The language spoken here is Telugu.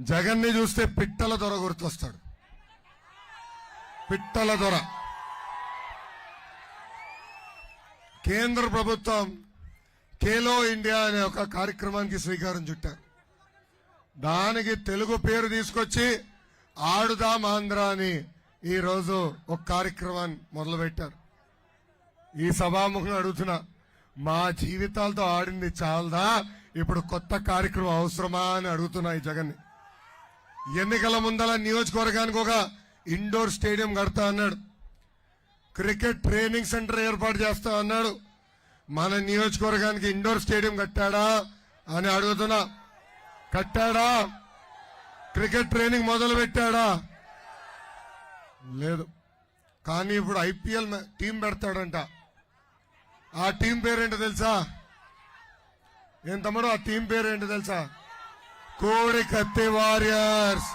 జగన్ని చూస్తే పిట్టల దొర గుర్తొస్తాడు. పిట్టల దొర. కేంద్ర ప్రభుత్వం ఖేలో ఇండియా అనే ఒక కార్యక్రమానికి శ్రీకారం చుట్టారు దానికి తెలుగు పేరు తీసుకొచ్చి ఆడుదాం ఆంధ్ర అని ఈ రోజు ఒక కార్యక్రమాన్ని మొదలుపెట్టారు. ఈ సభాముఖం అడుగుతున్నా మా జీవితాలతో ఆడింది చాలదా? ఇప్పుడు కొత్త కార్యక్రమం అవసరమా అని అడుగుతున్నా ఈ జగన్ని. ఎన్నికల ముందల నియోజకవర్గానికి ఒక ఇండోర్ స్టేడియం కడతా అన్నాడు. క్రికెట్ ట్రైనింగ్ సెంటర్ ఏర్పాటు చేస్తా అన్నాడు. మన నియోజకవర్గానికి ఇండోర్ స్టేడియం కట్టాడా అని అడుగుతున్నా. కట్టాడా? క్రికెట్ ట్రైనింగ్ మొదలు పెట్టాడా? లేదు. కానీ ఇప్పుడు ఐపీఎల్ టీం పెడతాడంట. ఆ టీం పేరేంటో తెలుసా? ఏం తమ్ముడు ఆ టీం పేరేంటో తెలుసా? கோடை கத்தை வாரியர்ஸ்